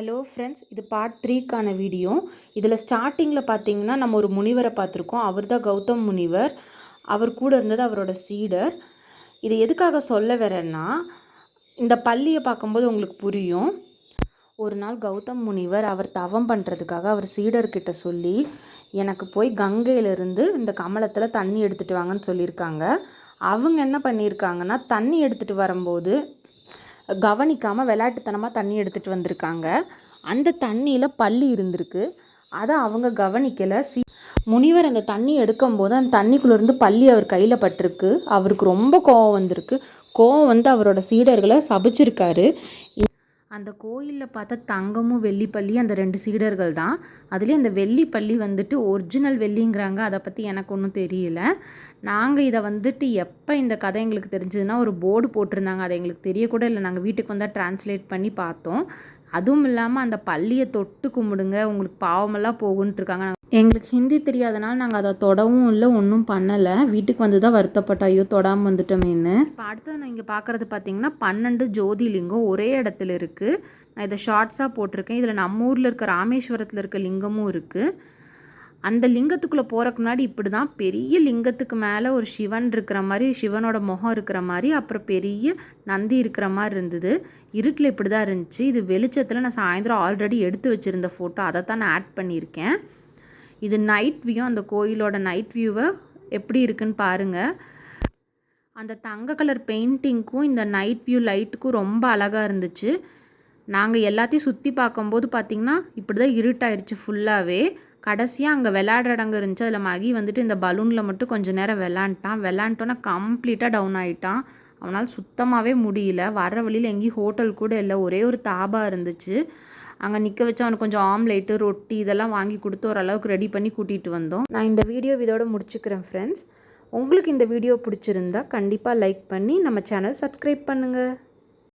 Hello friends இது part த்ரீக்கான video இதில் ஸ்டார்டிங்கில் பார்த்தீங்கன்னா நம்ம ஒரு முனிவரை பார்த்துருக்கோம். அவர் தான் கௌதம் முனிவர். அவர் கூட இருந்தது அவரோட சீடர். இது எதுக்காக சொல்ல வரேன்னா இந்த பள்ளியை பார்க்கும்போது உங்களுக்கு புரியும். ஒரு நாள் கௌதம் முனிவர் அவர் தவம் பண்ணுறதுக்காக அவர் சீடர்கிட்ட சொல்லி எனக்கு போய் கங்கையிலேருந்து இந்த கமலத்தில் தண்ணி எடுத்துகிட்டு வாங்கன்னு சொல்லியிருக்காங்க. அவங்க என்ன பண்ணியிருக்காங்கன்னா தண்ணி எடுத்துகிட்டு வரும்போது கவனிக்காமல் விளையாட்டுத்தனமாக தண்ணி எடுத்துகிட்டு வந்திருக்காங்க. அந்த தண்ணியில் பள்ளி இருந்திருக்கு. அதை அவங்க கவனிக்கலை. சி முனிவர் அந்த தண்ணி எடுக்கும்போது அந்த தண்ணிக்குள்ளேருந்து பள்ளி அவர் கையில் பட்டிருக்கு. அவருக்கு ரொம்ப கோவம் வந்திருக்கு. கோவம் வந்து அவரோட சீடர்களை சபிச்சிருக்காரு. அந்த கோயிலில் பார்த்தா தங்கமும் வெள்ளிப்பள்ளி அந்த ரெண்டு சீடர்கள் தான். அதுலேயும் அந்த வெள்ளிப்பள்ளி வந்துட்டு ஒரிஜினல் வெள்ளிங்கிறாங்க. அதை பற்றி எனக்கு ஒன்றும் தெரியல. நாங்கள் இதை வந்துட்டு எப்போ இந்த கதை எங்களுக்கு தெரிஞ்சதுன்னா ஒரு போர்டு போட்டிருந்தாங்க. அதை எங்களுக்கு தெரியக்கூட இல்லை. நாங்கள் வீட்டுக்கு வந்தால் ட்ரான்ஸ்லேட் பண்ணி பார்த்தோம். அதுவும் இல்லாமல் அந்த பள்ளியை தொட்டு கும்பிடுங்க. உங்களுக்கு பாவமெல்லாம் போகுன்ட்டு இருக்காங்க. எங்களுக்கு ஹிந்தி தெரியாதனால நாங்கள் அதை தொடவும் இல்லை ஒன்றும் பண்ணலை. வீட்டுக்கு வந்து தான் வருத்தப்பட்ட ஐயோ தொடாமல் வந்துட்டோமேன்னு. இப்போ அடுத்து நான் இங்கே பார்க்குறது பார்த்தீங்கன்னா பன்னெண்டு ஜோதிலிங்கம் ஒரே இடத்துல இருக்குது நான் இதை ஷார்ட்ஸாக போட்டிருக்கேன். இதில் நம்ம ஊரில் இருக்க ராமேஸ்வரத்தில் இருக்க லிங்கமும் இருக்குது அந்த லிங்கத்துக்குள்ளே போகிறக்கு முன்னாடி இப்படி தான் பெரிய லிங்கத்துக்கு மேலே ஒரு சிவன் இருக்கிற மாதிரி சிவனோட முகம் இருக்கிற மாதிரி அப்புறம் பெரிய நந்தி இருக்கிற மாதிரி இருந்தது. இருட்டில் இப்படி தான் இருந்துச்சு. இது வெளிச்சத்தில் நான் சாயந்தரம் ஆல்ரெடி எடுத்து வச்சுருந்த ஃபோட்டோ அதை தான் நான் ஆட் பண்ணியிருக்கேன். இது நைட் வியூ அந்த கோயிலோட நைட் வியூவை எப்படி இருக்குன்னு பாருங்கள் அந்த தங்க கலர் பெயிண்டிங்க்கும் இந்த நைட் வியூ லைட்டுக்கும் ரொம்ப அழகாக இருந்துச்சு. நாங்கள் எல்லாத்தையும் சுற்றி பார்க்கும்போது பார்த்திங்கன்னா இப்படி தான் இருட்டாயிருச்சு ஃபுல்லாகவே கடைசியாக அங்கே விளையாடுற இடங்க இருந்துச்சு. அதில் மகி வந்துட்டு இந்த பலூனில் மட்டும் கொஞ்சம் நேரம் விளாண்டான் விளாண்டோன்னா கம்ப்ளீட்டாக டவுன் ஆகிட்டான் அவனால் சுத்தமாகவே முடியல. வர வழியில் எங்கேயும் ஹோட்டல் கூட இல்லை. ஒரே ஒரு தாபா இருந்துச்சு. அங்கே நிற்க வச்சு அவனுக்கு கொஞ்சம் ஆம்லேட்டு ரொட்டி இதெல்லாம் வாங்கி கொடுத்து ஓரளவுக்கு ரெடி பண்ணி கூட்டிகிட்டு வந்தோம். நான் இந்த வீடியோ இதோட முடிச்சுக்கிறேன் ஃப்ரெண்ட்ஸ் உங்களுக்கு இந்த வீடியோ பிடிச்சிருந்தா கண்டிப்பாக லைக் பண்ணி நம்ம சேனல் சப்ஸ்கிரைப் பண்ணுங்கள்